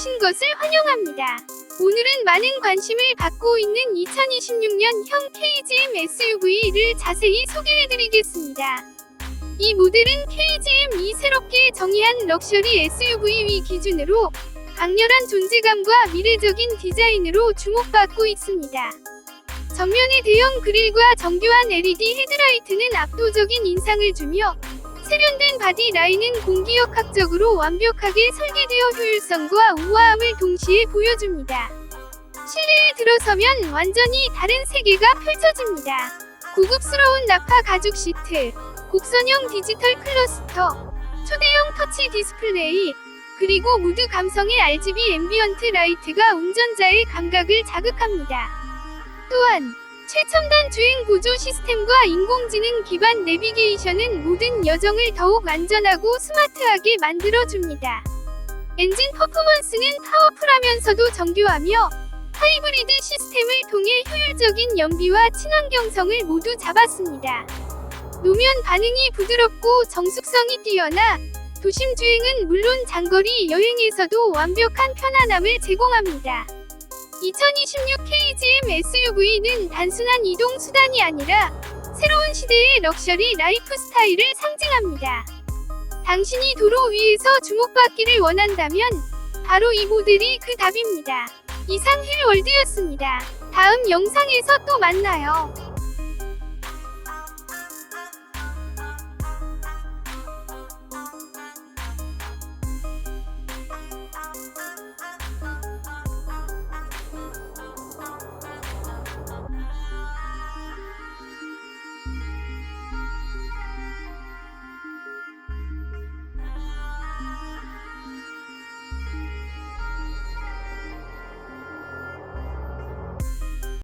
오신 것을 환영합니다. 오늘은 많은 관심을 받고 있는 2026년형 KGM SUV를 자세히 소개해드리겠습니다. 이 모델은 KGM이 새롭게 정의한 럭셔리 SUV 기준으로 강렬한 존재감과 미래적인 디자인으로 주목받고 있습니다. 정면의 대형 그릴과 정교한 LED 헤드라이트는 압도적인 인상을 주며 세련된 바디 라인은 공기역학적으로 완벽하게 설계되어 효율성과 우아함을 동시에 보여줍니다. 실내에 들어서면 완전히 다른 세계가 펼쳐집니다. 고급스러운 나파 가죽 시트, 곡선형 디지털 클러스터, 초대형 터치 디스플레이, 그리고 무드 감성의 RGB 앰비언트 라이트가 운전자의 감각을 자극합니다. 또한 최첨단 주행 보조 시스템과 인공지능 기반 내비게이션은 모든 여정을 더욱 안전하고 스마트하게 만들어줍니다. 엔진 퍼포먼스는 파워풀하면서도 정교하며 하이브리드 시스템을 통해 효율적인 연비와 친환경성을 모두 잡았습니다. 노면 반응이 부드럽고 정숙성이 뛰어나 도심 주행은 물론 장거리 여행에서도 완벽한 편안함을 제공합니다. 2026 KGM SUV는 단순한 이동 수단이 아니라 새로운 시대의 럭셔리 라이프 스타일을 상징합니다. 당신이 도로 위에서 주목받기를 원한다면 바로 이 모델이 그 답입니다. 이상 힐월드였습니다. 다음 영상에서 또 만나요.